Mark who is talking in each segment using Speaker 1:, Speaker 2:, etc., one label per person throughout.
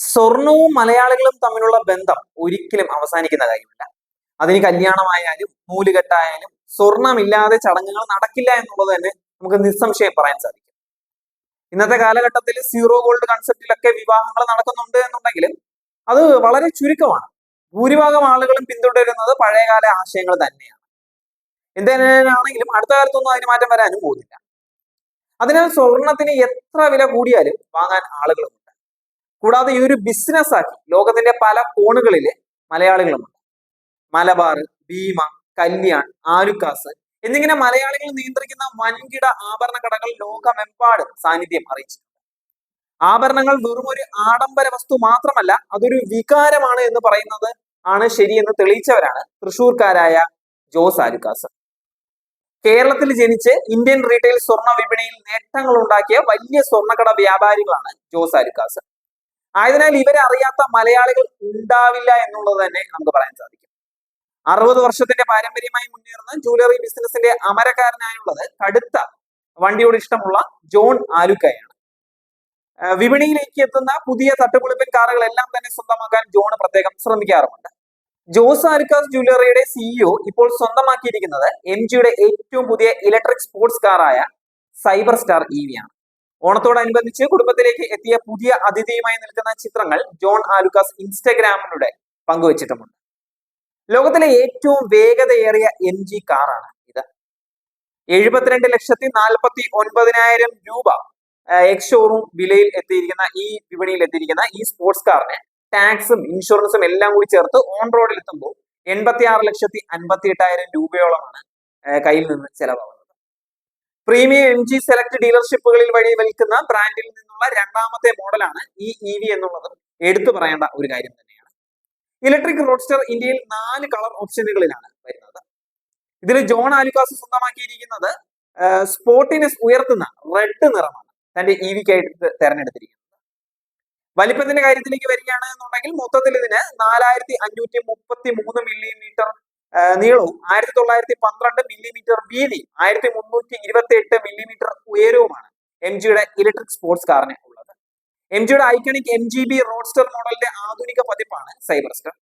Speaker 1: സ്വർണവും മലയാളികളും തമ്മിലുള്ള ബന്ധം ഒരിക്കലും അവസാനിക്കുന്ന കാര്യമില്ല. അതിന് കല്യാണമായാലും നൂലുകെട്ടായാലും സ്വർണമില്ലാതെ ചടങ്ങുകൾ നടക്കില്ല എന്നുള്ളത് തന്നെ നമുക്ക് നിസ്സംശയം പറയാൻ സാധിക്കും. ഇന്നത്തെ കാലഘട്ടത്തിൽ സീറോ ഗോൾഡ് കൺസെപ്റ്റിലൊക്കെ വിവാഹങ്ങൾ നടക്കുന്നുണ്ട് എന്നുണ്ടെങ്കിലും അത് വളരെ ചുരുക്കമാണ്. ഭൂരിഭാഗം ആളുകളും പിന്തുടരുന്നത് പഴയകാല ആശയങ്ങൾ തന്നെയാണ്. എന്തിനാണെങ്കിലും അടുത്ത കാലത്തൊന്നും അതിന് മാറ്റം വരാനും പോകുന്നില്ല. അതിനാൽ സ്വർണത്തിന് എത്ര വില കൂടിയാലും വാങ്ങാൻ ആളുകളുമുണ്ട് കൂടാതെ ഈ ഒരു ബിസിനസ് ആക്കി ലോകത്തിന്റെ പല കോണുകളിൽ മലയാളികളുമുണ്ട് മലബാർ ഭീമ കല്യാൺ ആലുക്കാസ് എന്നിങ്ങനെ മലയാളികൾ നിയന്ത്രിക്കുന്ന വൻകിട ആഭരണ കടകൾ ലോകമെമ്പാടും സാന്നിധ്യം അറിയിച്ചിട്ടുണ്ട്. ആഭരണങ്ങൾ വെറും ഒരു ആഡംബര വസ്തു മാത്രമല്ല അതൊരു വികാരമാണ് എന്ന് പറയുന്നത് ആണ് ശരിയെന്ന് തെളിയിച്ചവരാണ് തൃശൂർക്കാരായ ജോസ് ആലുക്കാസ്. കേരളത്തിൽ ജനിച്ച് ഇന്ത്യൻ റീറ്റെയിൽ സ്വർണ വിപണിയിൽ നേട്ടങ്ങൾ ഉണ്ടാക്കിയ വലിയ സ്വർണക്കട വ്യാപാരികളാണ് ജോസ് ആലുക്കാസ്. ആയതിനാൽ ഇവരെ അറിയാത്ത മലയാളികൾ ഉണ്ടാവില്ല എന്നുള്ളത് തന്നെ നമുക്ക് പറയാൻ സാധിക്കും. അറുപത് വർഷത്തിന്റെ പാരമ്പര്യമായി മുന്നേറുന്ന ജ്വല്ലറി ബിസിനസിന്റെ അമരക്കാരനായുള്ളത് കടുത്ത വണ്ടിയോട് ഇഷ്ടമുള്ള ജോൺ ആലുക്കയാണ്. വിപണിയിലേക്ക് എത്തുന്ന പുതിയ തട്ടുപൊളിപ്പൻ കാറുകളെല്ലാം തന്നെ സ്വന്തമാക്കാൻ ജോൺ പ്രത്യേകം ശ്രമിക്കാറുമുണ്ട്. ജോസ് ആലുക്കാസ് ജ്വല്ലറിയുടെ സിഇഒ ഇപ്പോൾ സ്വന്തമാക്കിയിരിക്കുന്നത് എം ജിയുടെ ഏറ്റവും പുതിയ ഇലക്ട്രിക് സ്പോർട്സ് കാറായ സൈബർ സ്റ്റാർ ഇ വി ആണ്. ഓണത്തോടനുബന്ധിച്ച് കുടുംബത്തിലേക്ക് എത്തിയ പുതിയ അതിഥിയുമായി നിൽക്കുന്ന ചിത്രങ്ങൾ ജോൺ ആലുക്കാസ് ഇൻസ്റ്റഗ്രാമിലൂടെ പങ്കുവച്ചിട്ടുമുണ്ട്. ലോകത്തിലെ ഏറ്റവും വേഗതയേറിയ എം ജി കാറാണ് ഇത്. എഴുപത്തിരണ്ട് ലക്ഷത്തി നാൽപ്പത്തി ഒൻപതിനായിരം രൂപ എക്സ് ഷോറൂം വിലയിൽ എത്തിയിരിക്കുന്ന ഈ വിപണിയിൽ എത്തിയിരിക്കുന്ന ഈ സ്പോർട്സ് കാറിന് ടാക്സും ഇൻഷുറൻസും എല്ലാം കൂടി ചേർത്ത് ഓൺ റോഡിൽ എത്തുമ്പോൾ എൺപത്തി ആറ് ലക്ഷത്തി അൻപത്തി എട്ടായിരം രൂപയോളമാണ് കയ്യിൽ നിന്ന് ചെലവാകുന്നത്. പ്രീമിയം എം ജി സെലക്ട് ഡീലർഷിപ്പുകളിൽ വഴി വിൽക്കുന്ന ബ്രാൻഡിൽ നിന്നുള്ള രണ്ടാമത്തെ മോഡലാണ് ഈ ഇ വി എന്നുള്ളത്. എടുത്തു പറയേണ്ട ഒരു കാര്യം തന്നെയാണ്. ഇലക്ട്രിക് റോഡ്സ്റ്റർ ഇന്ത്യയിൽ നാല് കളർ ഓപ്ഷനുകളിലാണ് വരുന്നത്. ഇതിൽ ജോൺ ആലുക്കാസ് സ്വന്തമാക്കിയിരിക്കുന്നത് സ്പോട്ടിനെസ് ഉയർത്തുന്ന റെഡ് നിറമാണ് തന്റെ ഇ വിക്കായിട്ട് തെരഞ്ഞെടുത്തിരിക്കുന്നത്. വലിപ്പത്തിന്റെ കാര്യത്തിലേക്ക് വരികയാണ് എന്നുണ്ടെങ്കിൽ മൊത്തത്തിൽ ഇതിന് നാലായിരത്തി അഞ്ഞൂറ്റി മുപ്പത്തി മൂന്ന് മില്ലിമീറ്റർ നീളവും ആയിരത്തി തൊള്ളായിരത്തി പന്ത്രണ്ട് മില്ലിമീറ്റർ വീതി ആയിരത്തി മുന്നൂറ്റി ഇരുപത്തി എട്ട് മില്ലിമീറ്റർ ഉയരവുമാണ് എം ജിയുടെ ഇലക്ട്രിക് സ്പോർട്സ് കാറിന് ഉള്ളത്. എം ജിയുടെ iconic M G B roadster മോഡലിന്റെ ആധുനിക പതിപ്പാണ് Cyberster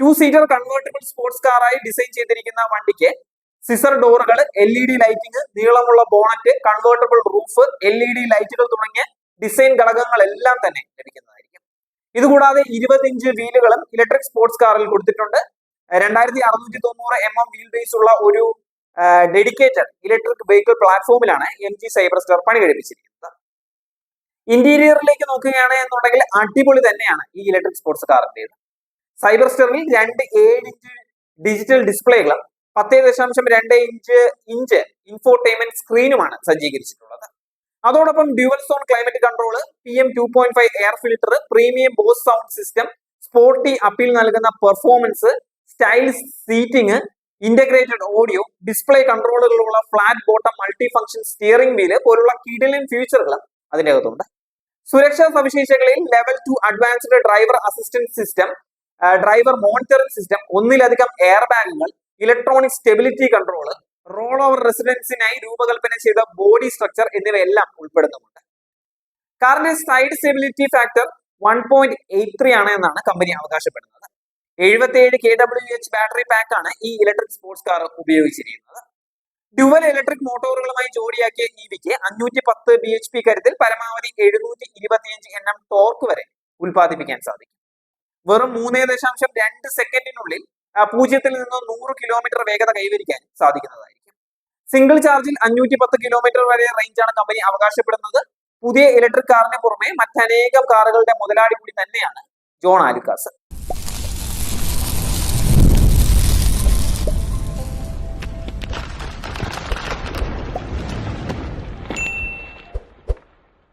Speaker 1: two seater convertible sports കാറായി design ചെയ്തിരിക്കുന്ന വണ്ടിക്ക് സിസർ ഡോറുകൾ എൽ ഇ ഡി ലൈറ്റിംഗ് നീളമുള്ള bonnet convertible roof L E D ലൈറ്റുകൾ തുടങ്ങിയ ഡിസൈൻ ഘടകങ്ങളെല്ലാം തന്നെ ലഭിക്കുന്നതായിരിക്കും. ഇതുകൂടാതെ ഇരുപത്തിയഞ്ച് വീലുകളും ഇലക്ട്രിക് സ്പോർട്സ് കാറിൽ കൊടുത്തിട്ടുണ്ട്. രണ്ടായിരത്തി അറുന്നൂറ്റി തൊണ്ണൂറ് എം എം വീൽ ബേസ് ഉള്ള ഒരു ഡെഡിക്കേറ്റഡ് ഇലക്ട്രിക് വെഹിക്കിൾ പ്ലാറ്റ്ഫോമിലാണ് എം ജി സൈബർ സ്റ്റാർ പണി കഴിപ്പിച്ചിരിക്കുന്നത് ഇന്റീരിയറിലേക്ക് നോക്കുകയാണ് എന്നുണ്ടെങ്കിൽ അടിപൊളി തന്നെയാണ് ഈ ഇലക്ട്രിക് സ്പോർട്സ് കാറിന്റേത് സൈബർ സ്റ്റാറിൽ രണ്ട് ഏഴ് ഇഞ്ച് ഡിജിറ്റൽ ഡിസ്പ്ലേകളും പത്തേ ദശാംശം രണ്ട് ഇഞ്ച് ഇഞ്ച് ഇൻഫോർടൈൻമെന്റ് സ്ക്രീനുമാണ് സജ്ജീകരിച്ചിട്ടുള്ളത്. അതോടൊപ്പം dual zone climate control P M two point five air filter premium Bose sound system sporty appeal നൽകുന്ന performance style seating integrated audio display കൺട്രോളുകളുള്ള flat bottom multi function steering wheel പോലുള്ള കിഡിലിൻ ഫീച്ചറുകളും അതിന്റെ അകത്തുണ്ട് സുരക്ഷാ സവിശേഷതകളിൽ level two advanced driver assistance system driver monitoring system ഒന്നിലധികം air ബാഗുകൾ electronic stability control roll over റെസിഡൻസിനായി രൂപകൽപ്പന ചെയ്ത ബോഡി സ്ട്രക്ചർ എന്നിവയെല്ലാം ഉൾപ്പെടുന്നുണ്ട് കാറിന്റെ side stability factor one point eight three ആണ് എന്നാണ് കമ്പനി അവകാശപ്പെടുന്നത്. എഴുപത്തിയേഴ് K W H battery pack ആണ് ഈ ഇലക്ട്രിക് സ്പോർട്സ് കാർ ഉപയോഗിച്ചിരിക്കുന്നത്. ഡ്യുവൽ ഇലക്ട്രിക് മോട്ടോറുകളുമായി ജോഡിയാക്കിയ ഈ വിക്ക് അഞ്ഞൂറ്റി പത്ത് ബി എച്ച് പി കരുത്തിൽ പരമാവധി എഴുന്നൂറ്റി ഇരുപത്തിയഞ്ച് എൻ എം ടോർക്ക് വരെ ഉൽപ്പാദിപ്പിക്കാൻ സാധിക്കും. വെറും മൂന്നേ ദശാംശം രണ്ട് സെക്കൻഡിനുള്ളിൽ പൂജ്യത്തിൽ നിന്ന് നൂറ് കിലോമീറ്റർ വേഗത കൈവരിക്കാൻ സാധിക്കുന്നതായിരിക്കും. സിംഗിൾ ചാർജിൽ അഞ്ഞൂറ്റി പത്ത് കിലോമീറ്റർ വരെ റേഞ്ചാണ് കമ്പനി അവകാശപ്പെടുന്നത്. പുതിയ ഇലക്ട്രിക് കാറിന് പുറമെ മറ്റനേകം കാറുകളുടെ മുതലാളി കൂടി തന്നെയാണ് ജോൺ ആലുക്കാസ്.